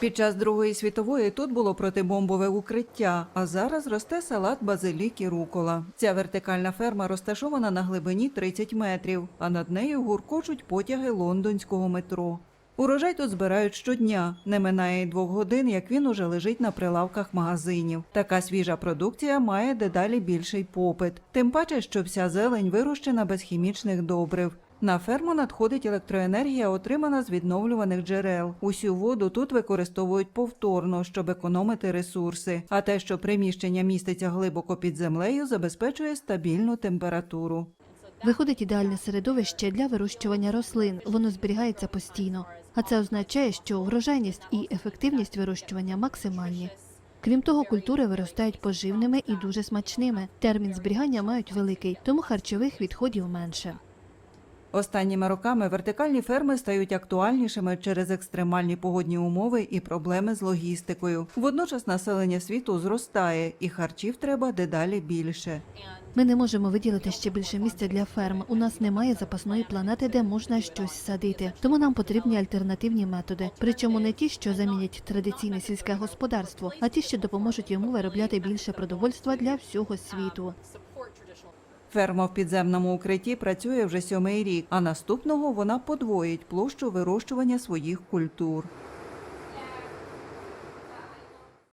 Під час Другої світової тут було протибомбове укриття, а зараз росте салат базилік і рукола. Ця вертикальна ферма розташована на глибині 30 метрів, а над нею гуркочуть потяги лондонського метро. Урожай тут збирають щодня. Не минає й двох годин, як він уже лежить на прилавках магазинів. Така свіжа продукція має дедалі більший попит. Тим паче, що вся зелень вирощена без хімічних добрив. На ферму надходить електроенергія, отримана з відновлюваних джерел. Усю воду тут використовують повторно, щоб економити ресурси. А те, що приміщення міститься глибоко під землею, забезпечує стабільну температуру. Виходить ідеальне середовище для вирощування рослин. Воно зберігається постійно. А це означає, що врожайність і ефективність вирощування максимальні. Крім того, культури виростають поживними і дуже смачними. Термін зберігання мають великий, тому харчових відходів менше. Останніми роками вертикальні ферми стають актуальнішими через екстремальні погодні умови і проблеми з логістикою. Водночас населення світу зростає, і харчів треба дедалі більше. Ми не можемо виділити ще більше місця для ферм. У нас немає запасної планети, де можна щось садити. Тому нам потрібні альтернативні методи. Причому не ті, що замінять традиційне сільське господарство, а ті, що допоможуть йому виробляти більше продовольства для всього світу. Ферма в підземному укритті працює вже сьомий рік, а наступного вона подвоїть площу вирощування своїх культур.